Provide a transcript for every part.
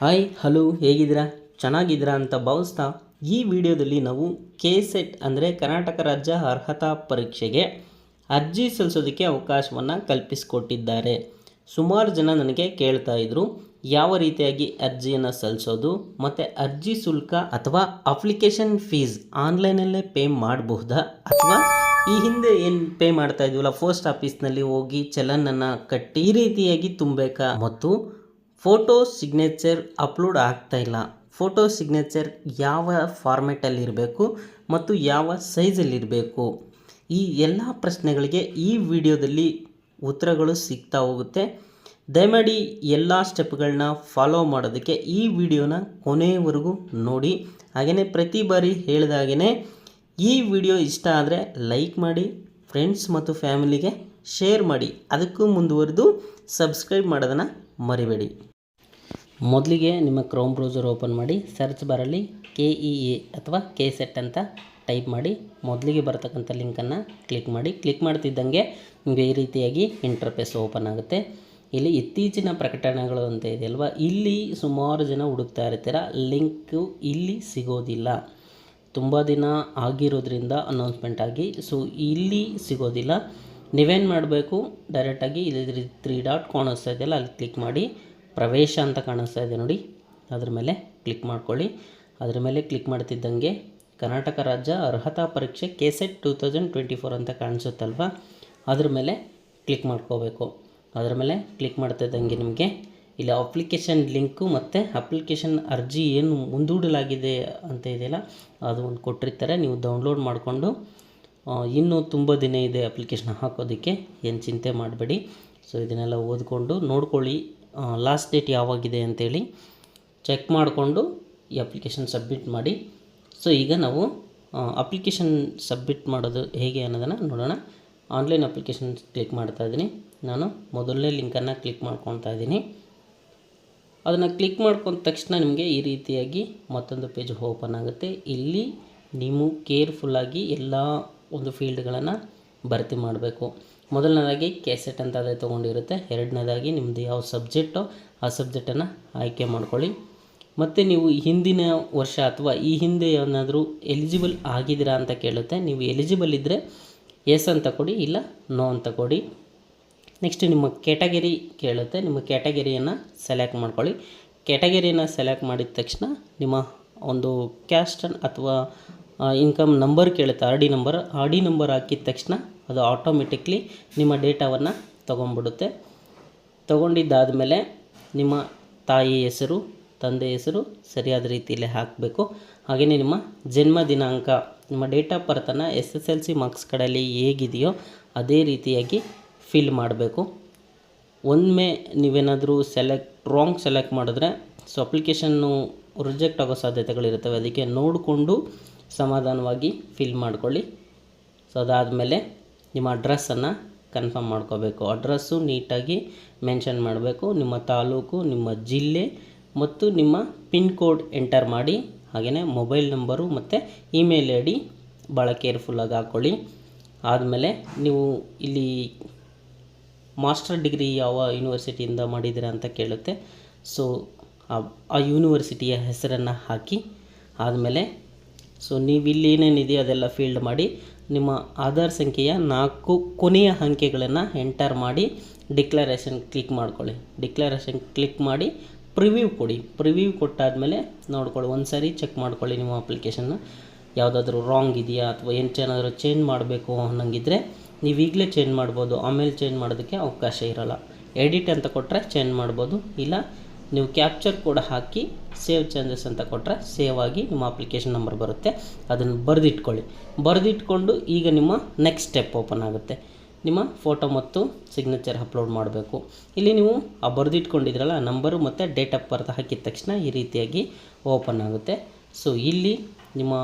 Hi hello ಹೇಗಿದ್ದೀರಾ? ಚೆನ್ನಾಗಿದ್ದೀರಾ ಅಂತ ಭಾವಿಸ್ತಾ ಈ ವಿಡಿಯೋದಲ್ಲಿ ನಾವು ಕೆ ಸೆಟ್ ಅಂದರೆ ಕರ್ನಾಟಕ ರಾಜ್ಯ ಅರ್ಹತಾ ಪರೀಕ್ಷೆಗೆ ಅರ್ಜಿ ಸಲ್ಲಿಸೋದಕ್ಕೆ ಅವಕಾಶವನ್ನು ಕಲ್ಪಿಸಿಕೊಟ್ಟಿದ್ದಾರೆ. ಸುಮಾರು ಜನ ನನಗೆ ಕೇಳ್ತಾ ಇದ್ರು, ಯಾವ ರೀತಿಯಾಗಿ ಅರ್ಜಿಯನ್ನು ಸಲ್ಲಿಸೋದು ಮತ್ತು ಅರ್ಜಿ ಶುಲ್ಕ ಅಥವಾ ಅಪ್ಲಿಕೇಶನ್ ಫೀಸ್ ಆನ್ಲೈನಲ್ಲೇ ಪೇ ಮಾಡಬಹುದಾ ಅಥವಾ ಈ ಹಿಂದೆ ಏನು ಪೇ ಮಾಡ್ತಾ ಇದ್ವಲ್ಲ ಪೋಸ್ಟ್ ಆಫೀಸ್ನಲ್ಲಿ ಹೋಗಿ ಚಲನನ್ನು ಕಟ್ಟಿ ಈ ರೀತಿಯಾಗಿ ತುಂಬಬೇಕಾ? ಮತ್ತು ಫೋಟೋ ಸಿಗ್ನೇಚರ್ ಅಪ್ಲೋಡ್ ಆಗ್ತಾ ಇಲ್ಲ. ಫೋಟೋ ಸಿಗ್ನೇಚರ್ ಯಾವ ಫಾರ್ಮೆಟಲ್ಲಿ ಇರಬೇಕು ಮತ್ತು ಯಾವ ಸೈಜಲ್ಲಿರಬೇಕು ಈ ಎಲ್ಲ ಪ್ರಶ್ನೆಗಳಿಗೆ ಈ ವಿಡಿಯೋದಲ್ಲಿ ಉತ್ತರಗಳು ಸಿಗ್ತಾ ಹೋಗುತ್ತೆ. ದಯಮಾಡಿ ಎಲ್ಲ ಸ್ಟೆಪ್ಗಳನ್ನ ಫಾಲೋ ಮಾಡೋದಕ್ಕೆ ಈ ವಿಡಿಯೋನ ಕೊನೆಯವರೆಗೂ ನೋಡಿ. ಹಾಗೆಯೇ ಪ್ರತಿ ಬಾರಿ ಹೇಳಿದಾಗೇ ಈ ವಿಡಿಯೋ ಇಷ್ಟ ಆದರೆ ಲೈಕ್ ಮಾಡಿ, ಫ್ರೆಂಡ್ಸ್ ಮತ್ತು ಫ್ಯಾಮಿಲಿಗೆ ಶೇರ್ ಮಾಡಿ. ಅದಕ್ಕೂ ಮುಂದುವರೆದು ಸಬ್ಸ್ಕ್ರೈಬ್ ಮಾಡೋದನ್ನು ಮರಿಬೇಡಿ. ಮೊದಲಿಗೆ ನಿಮ್ಮ ಕ್ರೋಮ್ ಬ್ರೌಸರ್ ಓಪನ್ ಮಾಡಿ ಸರ್ಚ್ ಬಾರಲ್ಲಿ ಕೆ ಇ ಎ ಅಥವಾ ಕೆ ಸೆಟ್ ಅಂತ ಟೈಪ್ ಮಾಡಿ, ಮೊದಲಿಗೆ ಬರತಕ್ಕಂಥ ಲಿಂಕನ್ನು ಕ್ಲಿಕ್ ಮಾಡಿ. ಕ್ಲಿಕ್ ಮಾಡ್ತಿದ್ದಂಗೆ ನಿಮಗೆ ಈ ರೀತಿಯಾಗಿ ಇಂಟರ್ಫೇಸ್ ಓಪನ್ ಆಗುತ್ತೆ. ಇಲ್ಲಿ ಇತ್ತೀಚಿನ ಪ್ರಕಟಣೆಗಳು ಅಂತ ಇದೆ ಅಲ್ವಾ? ಇಲ್ಲಿ ಸುಮಾರು ಜನ ಹುಡುಕ್ತಾ ಇರ್ತೀರ? ಲಿಂಕು ಇಲ್ಲಿ ಸಿಗೋದಿಲ್ಲ. ತುಂಬ ದಿನ ಆಗಿರೋದ್ರಿಂದ ಅನೌನ್ಸ್ಮೆಂಟ್ ಆಗಿ ಸೊ ಇಲ್ಲಿ ಸಿಗೋದಿಲ್ಲ. ನೀವೇನು ಮಾಡಬೇಕು? ಡೈರೆಕ್ಟಾಗಿ ಇಲ್ಲಿ ತ್ರೀ ಡಾಟ್ ಕಾಣಿಸ್ತಾ ಇದೆಯಲ್ಲ ಅಲ್ಲಿ ಕ್ಲಿಕ್ ಮಾಡಿ. ಪ್ರವೇಶ ಅಂತ ಕಾಣಿಸ್ತಾ ಇದೆ ನೋಡಿ. ಅದ್ರ ಮೇಲೆ ಕ್ಲಿಕ್ ಮಾಡ್ಕೊಳ್ಳಿ. ಅದ್ರ ಮೇಲೆ ಕ್ಲಿಕ್ ಮಾಡ್ತಿದ್ದಂಗೆ ಕರ್ನಾಟಕ ರಾಜ್ಯ ಅರ್ಹತಾ ಪರೀಕ್ಷೆ K SET two thousand twenty four ಅಂತ ಕಾಣಿಸುತ್ತಲ್ವ? ಅದ್ರ ಮೇಲೆ ಕ್ಲಿಕ್ ಮಾಡ್ಕೋಬೇಕು. ಅದ್ರ ಮೇಲೆ ಕ್ಲಿಕ್ ಮಾಡ್ತಿದ್ದಂಗೆ ನಿಮಗೆ ಇಲ್ಲಿ ಅಪ್ಲಿಕೇಶನ್ ಲಿಂಕು ಮತ್ತು ಅಪ್ಲಿಕೇಶನ್ ಅರ್ಜಿ ಏನು ಮುಂದೂಡಲಾಗಿದೆ ಅಂತ ಇದೆಯಲ್ಲ, ಅದು ಒಂದು ಕೊಟ್ಟಿರ್ತಾರೆ. ನೀವು ಡೌನ್ಲೋಡ್ ಮಾಡಿಕೊಂಡು ಇನ್ನೂ ತುಂಬ ದಿನ ಇದೆ ಅಪ್ಲಿಕೇಶನ್ ಹಾಕೋದಕ್ಕೆ. ಏನು ಚಿಂತೆ ಮಾಡಬೇಡಿ. ಸೊ ಇದನ್ನೆಲ್ಲ ಓದ್ಕೊಂಡು ನೋಡ್ಕೊಳ್ಳಿ. ಲಾಸ್ಟ್ ಡೇಟ್ ಯಾವಾಗಿದೆ ಅಂತೇಳಿ ಚೆಕ್ ಮಾಡಿಕೊಂಡು ಈ ಅಪ್ಲಿಕೇಶನ್ ಸಬ್ಮಿಟ್ ಮಾಡಿ. ಸೊ ಈಗ ನಾವು ಅಪ್ಲಿಕೇಶನ್ ಸಬ್ಮಿಟ್ ಮಾಡೋದು ಹೇಗೆ ಅನ್ನೋದನ್ನು ನೋಡೋಣ. ಆನ್ಲೈನ್ ಅಪ್ಲಿಕೇಶನ್ ಕ್ಲಿಕ್ ಮಾಡ್ತಾ ಇದ್ದೀನಿ. ನಾನು ಮೊದಲನೇ ಲಿಂಕನ್ನು ಕ್ಲಿಕ್ ಮಾಡ್ಕೊತಾ ಇದ್ದೀನಿ. ಅದನ್ನು ಕ್ಲಿಕ್ ಮಾಡ್ಕೊಂಡ ತಕ್ಷಣ ನಿಮಗೆ ಈ ರೀತಿಯಾಗಿ ಮತ್ತೊಂದು ಪೇಜ್ ಓಪನ್ ಆಗುತ್ತೆ. ಇಲ್ಲಿ ನೀವು ಕೇರ್ಫುಲ್ಲಾಗಿ ಎಲ್ಲ ಒಂದು ಫೀಲ್ಡ್ಗಳನ್ನು ಭರ್ತಿ ಮಾಡಬೇಕು. ಮೊದಲನೇದಾಗಿ ಕ್ಯಾಸೆಟ್ ಅಂತ ಅದೇ ತೊಗೊಂಡಿರುತ್ತೆ. ಎರಡನೇದಾಗಿ ನಿಮ್ಮದು ಯಾವ ಸಬ್ಜೆಕ್ಟು ಆ ಸಬ್ಜೆಕ್ಟನ್ನು ಆಯ್ಕೆ ಮಾಡ್ಕೊಳ್ಳಿ. ಮತ್ತು ನೀವು ಹಿಂದಿನ ವರ್ಷ ಅಥವಾ ಈ ಹಿಂದೆ ಏನಾದರೂ ಎಲಿಜಿಬಲ್ ಆಗಿದ್ದೀರಾ ಅಂತ ಕೇಳುತ್ತೆ. ನೀವು ಎಲಿಜಿಬಲ್ ಇದ್ದರೆ ಎಸ್ ಅಂತ ಕೊಡಿ, ಇಲ್ಲ ನೋ ಅಂತ ಕೊಡಿ. ನೆಕ್ಸ್ಟ್ ನಿಮ್ಮ ಕ್ಯಾಟಗರಿ ಕೇಳುತ್ತೆ. ನಿಮ್ಮ ಕ್ಯಾಟಗರಿಯನ್ನು ಸೆಲೆಕ್ಟ್ ಮಾಡ್ಕೊಳ್ಳಿ. ಕ್ಯಾಟಗರಿಯನ್ನು ಸೆಲೆಕ್ಟ್ ಮಾಡಿದ ತಕ್ಷಣ ನಿಮ್ಮ ಒಂದು ಕ್ಯಾಸ್ಟನ್ ಅಥವಾ ಇನ್ಕಮ್ ನಂಬರ್ ಕೇಳುತ್ತೆ R D number R D number ಹಾಕಿದ ತಕ್ಷಣ ಅದು ಆಟೋಮೆಟಿಕ್ಲಿ ನಿಮ್ಮ ಡೇಟಾವನ್ನು ತೊಗೊಂಡ್ಬಿಡುತ್ತೆ. ತೊಗೊಂಡಿದ್ದಾದಮೇಲೆ ನಿಮ್ಮ ತಾಯಿ ಹೆಸರು, ತಂದೆ ಹೆಸರು ಸರಿಯಾದ ರೀತಿಯಲ್ಲಿ ಹಾಕಬೇಕು. ಹಾಗೆಯೇ ನಿಮ್ಮ ಜನ್ಮ ದಿನಾಂಕ, ನಿಮ್ಮ date of ಬರ್ತನ್ನು S S L C marks ಕಡೆಯಲ್ಲಿ ಹೇಗಿದೆಯೋ ಅದೇ ರೀತಿಯಾಗಿ ಫಿಲ್ ಮಾಡಬೇಕು. ಒಮ್ಮೆ ನೀವೇನಾದರೂ ಸೆಲೆಕ್ಟ್ ರಾಂಗ್ ಸೆಲೆಕ್ಟ್ ಮಾಡಿದ್ರೆ ಸೊ ಅಪ್ಲಿಕೇಶನ್ನು ರಿಜೆಕ್ಟ್ ಆಗೋ ಸಾಧ್ಯತೆಗಳಿರ್ತವೆ ಅದಕ್ಕೆ ನೋಡಿಕೊಂಡು ಸಮಾಧಾನವಾಗಿ ಫಿಲ್ ಮಾಡ್ಕೊಳ್ಳಿ. ಸೊ ಅದಾದಮೇಲೆ ನಿಮ್ಮ ಅಡ್ರೆಸ್ಸನ್ನು ಕನ್ಫರ್ಮ್ ಮಾಡ್ಕೋಬೇಕು. ಅಡ್ರೆಸ್ಸು ನೀಟಾಗಿ ಮೆನ್ಷನ್ ಮಾಡಬೇಕು. ನಿಮ್ಮ ತಾಲೂಕು, ನಿಮ್ಮ ಜಿಲ್ಲೆ ಮತ್ತು ನಿಮ್ಮ ಪಿನ್ ಕೋಡ್ ಎಂಟರ್ ಮಾಡಿ ಹಾಗೆಯೇ ಮೊಬೈಲ್ ನಂಬರು ಮತ್ತು ಇಮೇಲ್ ಐ ಡಿ ಭಾಳ ಕೇರ್ಫುಲ್ಲಾಗಿ ಹಾಕ್ಕೊಳ್ಳಿ ಆದಮೇಲೆ ನೀವು ಇಲ್ಲಿ ಮಾಸ್ಟರ್ ಡಿಗ್ರಿ ಯಾವ ಯೂನಿವರ್ಸಿಟಿಯಿಂದ ಮಾಡಿದ್ದೀರಾ ಅಂತ ಕೇಳುತ್ತೆ. ಸೊ ಆ ಯೂನಿವರ್ಸಿಟಿಯ ಹೆಸರನ್ನು ಹಾಕಿ, ಆದಮೇಲೆ ಸೊ ನೀವು ಇಲ್ಲಿ ಏನೇನಿದೆಯೋ ಅದೆಲ್ಲ ಫೀಲ್ಡ್ ಮಾಡಿ, ನಿಮ್ಮ ಆಧಾರ್ ಸಂಖ್ಯೆಯ ನಾಲ್ಕು ಕೊನೆಯ ಅಂಕೆಗಳನ್ನು ಎಂಟರ್ ಮಾಡಿ ಡಿಕ್ಲರೇಷನ್ ಕ್ಲಿಕ್ ಮಾಡ್ಕೊಳ್ಳಿ. ಡಿಕ್ಲರೇಷನ್ ಕ್ಲಿಕ್ ಮಾಡಿ ಪ್ರಿವ್ಯೂ ಕೊಡಿ. ಪ್ರಿವ್ಯೂ ಕೊಟ್ಟಾದಮೇಲೆ ನೋಡ್ಕೊಳ್ಳಿ. ಒಂದು ಸಾರಿ ಚೆಕ್ ಮಾಡ್ಕೊಳ್ಳಿ ನಿಮ್ಮ ಅಪ್ಲಿಕೇಶನ್ನ ಯಾವುದಾದ್ರೂ ರಾಂಗ್ ಇದೆಯಾ ಅಥವಾ ಏನು ಏನಾದರೂ ಚೇಂಜ್ ಮಾಡಬೇಕು ಅನ್ನಂಗಿದ್ರೆ ನೀವು ಈಗಲೇ ಚೇಂಜ್ ಮಾಡ್ಬೋದು. ಆಮೇಲೆ ಚೇಂಜ್ ಮಾಡೋದಕ್ಕೆ ಅವಕಾಶ ಇರೋಲ್ಲ. ಎಡಿಟ್ ಅಂತ ಕೊಟ್ಟರೆ ಚೇಂಜ್ ಮಾಡ್ಬೋದು. ಇಲ್ಲ ನೀವು ಕ್ಯಾಪ್ಚರ್ ಕೋಡ್ ಹಾಕಿ ಸೇವ್ ಚೇಂಜಸ್ ಅಂತ ಕೊಟ್ಟರೆ ಸೇವ್ ಆಗಿ ನಿಮ್ಮ ಅಪ್ಲಿಕೇಶನ್ ನಂಬರ್ ಬರುತ್ತೆ. ಅದನ್ನು ಬರೆದಿಟ್ಕೊಳ್ಳಿ. ಬರೆದಿಟ್ಕೊಂಡು ಈಗ ನಿಮ್ಮ ನೆಕ್ಸ್ಟ್ ಸ್ಟೆಪ್ ಓಪನ್ ಆಗುತ್ತೆ. ನಿಮ್ಮ ಫೋಟೋ ಮತ್ತು ಸಿಗ್ನೇಚರ್ ಅಪ್ಲೋಡ್ ಮಾಡಬೇಕು. ಇಲ್ಲಿ ನೀವು ಆ ಬರೆದಿಟ್ಕೊಂಡಿದ್ರಲ್ಲ ನಂಬರು ಮತ್ತು ಡೇಟ್ ಆಫ್ ಬರ್ತ್ ಹಾಕಿದ ತಕ್ಷಣ ಈ ರೀತಿಯಾಗಿ ಓಪನ್ ಆಗುತ್ತೆ. ಸೊ ಇಲ್ಲಿ ನಿಮ್ಮ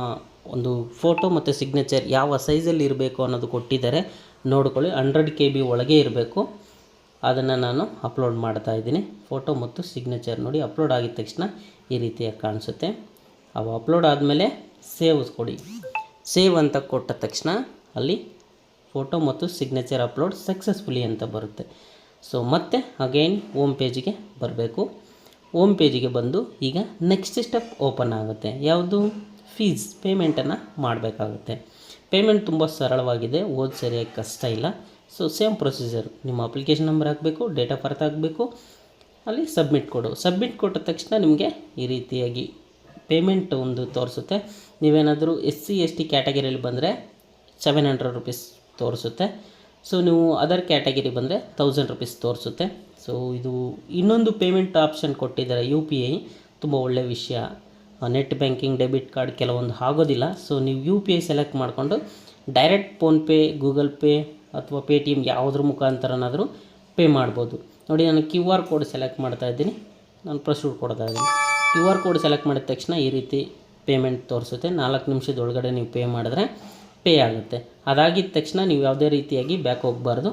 ಒಂದು ಫೋಟೋ ಮತ್ತು ಸಿಗ್ನೇಚರ್ ಯಾವ ಸೈಜಲ್ಲಿ ಇರಬೇಕು ಅನ್ನೋದು ಕೊಟ್ಟಿದ್ದಾರೆ, ನೋಡ್ಕೊಳ್ಳಿ. ಹಂಡ್ರೆಡ್ ಕೆ ಬಿ ಒಳಗೆ ಇರಬೇಕು. ಅದನ್ನು ನಾನು ಅಪ್ಲೋಡ್ ಮಾಡ್ತಾ ಇದ್ದೀನಿ. ಫೋಟೋ ಮತ್ತು ಸಿಗ್ನೇಚರ್ ನೋಡಿ ಅಪ್ಲೋಡ್ ಆಗಿದ ತಕ್ಷಣ ಈ ರೀತಿಯಾಗಿ ಕಾಣಿಸುತ್ತೆ. ಅವು ಅಪ್ಲೋಡ್ ಆದಮೇಲೆ ಸೇವ್ ಕೊಡಿ. ಸೇವ್ ಅಂತ ಕೊಟ್ಟ ತಕ್ಷಣ ಅಲ್ಲಿ ಫೋಟೋ ಮತ್ತು ಸಿಗ್ನೇಚರ್ ಅಪ್ಲೋಡ್ ಸಕ್ಸಸ್ಫುಲಿ ಅಂತ ಬರುತ್ತೆ. ಸೊ ಮತ್ತೆ ಅಗೈನ್ ಓಮ್ ಪೇಜಿಗೆ ಬರಬೇಕು. ಓಮ್ ಪೇಜಿಗೆ ಬಂದು ಈಗ ನೆಕ್ಸ್ಟ್ ಸ್ಟೆಪ್ ಓಪನ್ ಆಗುತ್ತೆ. ಯಾವುದು? ಫೀಸ್ ಪೇಮೆಂಟನ್ನು ಮಾಡಬೇಕಾಗುತ್ತೆ. ಪೇಮೆಂಟ್ ತುಂಬ ಸರಳವಾಗಿದೆ. ಓದ್ ಸರಿಯಾಗಿ ಕಷ್ಟ ಇಲ್ಲ. ಸೊ ಸೇಮ್ ಪ್ರೊಸೀಜರ್ ನಿಮ್ಮ ಅಪ್ಲಿಕೇಶನ್ ನಂಬರ್ ಹಾಕಬೇಕು ಡೇಟ್ ಆಫ್ ಬರ್ತ್ ಹಾಕಬೇಕು, ಅಲ್ಲಿ ಸಬ್ಮಿಟ್ ಕೊಡು. ಸಬ್ಮಿಟ್ ಕೊಟ್ಟ ತಕ್ಷಣ ನಿಮಗೆ ಈ ರೀತಿಯಾಗಿ ಪೇಮೆಂಟ್ ಒಂದು ತೋರಿಸುತ್ತೆ. ನೀವೇನಾದರೂ ಎಸ್ ಸಿ ಎಸ್ ಟಿ ಕ್ಯಾಟಗರಿಯಲ್ಲಿ ಬಂದರೆ ಸೆವೆನ್ ಹಂಡ್ರೆಡ್ ರುಪೀಸ್ ತೋರಿಸುತ್ತೆ. ಸೊ ನೀವು ಅದರ್ ಕ್ಯಾಟಗರಿ ಬಂದರೆ ತೌಸಂಡ್ ರುಪೀಸ್ ತೋರಿಸುತ್ತೆ. ಸೊ ಇದು ಇನ್ನೊಂದು ಪೇಮೆಂಟ್ ಆಪ್ಷನ್ ಕೊಟ್ಟಿದ್ದಾರೆ ಯು ಪಿ ಐ ತುಂಬ ಒಳ್ಳೆಯ ವಿಷಯ. ನೆಟ್ ಬ್ಯಾಂಕಿಂಗ್ ಡೆಬಿಟ್ ಕಾರ್ಡ್ ಕೆಲವೊಂದು ಆಗೋದಿಲ್ಲ. ಸೊ ನೀವು ಯು ಪಿ ಐ ಸೆಲೆಕ್ಟ್ ಮಾಡಿಕೊಂಡು ಡೈರೆಕ್ಟ್ ಫೋನ್ಪೇ ಗೂಗಲ್ ಪೇ ಅಥವಾ ಪೇ ಟಿ ಎಂ ಯಾವುದ್ರ ಮುಖಾಂತರನಾದರೂ ಪೇ ಮಾಡ್ಬೋದು. ನೋಡಿ, ನಾನು ಕ್ಯೂ ಆರ್ ಕೋಡ್ ಸೆಲೆಕ್ಟ್ ಮಾಡ್ತಾ ಇದ್ದೀನಿ. ನಾನು ಪ್ರೊಸೀಡ್ ಕೊಡ್ತಾ ಇದ್ದೀನಿ. ಕ್ಯೂ ಆರ್ ಕೋಡ್ ಸೆಲೆಕ್ಟ್ ಮಾಡಿದ ತಕ್ಷಣ ಈ ರೀತಿ ಪೇಮೆಂಟ್ ತೋರಿಸುತ್ತೆ. ನಾಲ್ಕು ನಿಮಿಷದೊಳಗಡೆ ನೀವು ಪೇ ಮಾಡಿದ್ರೆ ಪೇ ಆಗುತ್ತೆ. ಅದಾಗಿದ್ದ ತಕ್ಷಣ ನೀವು ಯಾವುದೇ ರೀತಿಯಾಗಿ ಬ್ಯಾಕ್ ಹೋಗಬಾರ್ದು.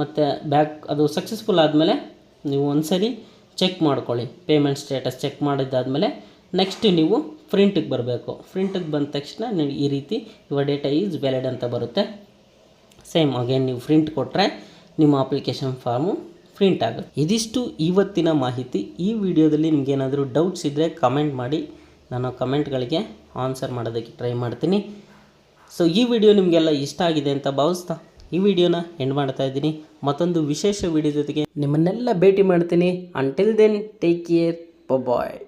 ಮತ್ತು ಬ್ಯಾಕ್ ಅದು ಸಕ್ಸಸ್ಫುಲ್ ಆದಮೇಲೆ ನೀವು ಒಂದ್ಸರಿ ಚೆಕ್ ಮಾಡ್ಕೊಳ್ಳಿ. ಪೇಮೆಂಟ್ ಸ್ಟೇಟಸ್ ಚೆಕ್ ಮಾಡಿದ್ದಾದಮೇಲೆ ನೆಕ್ಸ್ಟ್ ನೀವು ಪ್ರಿಂಟಿಗೆ ಬರಬೇಕು. ಪ್ರಿಂಟಿಗೆ ಬಂದ ತಕ್ಷಣ ನೀವು ಈ ರೀತಿ ಯುವ ಡೇಟಾ ಈಸ್ ವ್ಯಾಲಿಡ್ ಅಂತ ಬರುತ್ತೆ. ಸೇಮ್ ಅಗೇನ್ ನೀವು ಪ್ರಿಂಟ್ ಕೊಟ್ಟರೆ ನಿಮ್ಮ ಅಪ್ಲಿಕೇಶನ್ ಫಾರ್ಮು ಪ್ರಿಂಟ್ ಆಗುತ್ತೆ. ಇದಿಷ್ಟು ಇವತ್ತಿನ ಮಾಹಿತಿ. ಈ ವಿಡಿಯೋದಲ್ಲಿ ನಿಮಗೇನಾದರೂ ಡೌಟ್ಸ್ ಇದ್ದರೆ ಕಮೆಂಟ್ ಮಾಡಿ. ನಾನು ಕಮೆಂಟ್ಗಳಿಗೆ ಆನ್ಸರ್ ಮಾಡೋದಕ್ಕೆ ಟ್ರೈ ಮಾಡ್ತೀನಿ. ಸೊ ಈ ವಿಡಿಯೋ ನಿಮಗೆಲ್ಲ ಇಷ್ಟ ಆಗಿದೆ ಅಂತ ಭಾವಿಸ್ತಾ ಈ ವಿಡಿಯೋನ ಎಂಡ್ ಮಾಡ್ತಾ ಇದ್ದೀನಿ. ಮತ್ತೊಂದು ವಿಶೇಷ ವಿಡಿಯೋ ಜೊತೆಗೆ ನಿಮ್ಮನ್ನೆಲ್ಲ ಭೇಟಿ ಮಾಡ್ತೀನಿ. Until then take care bye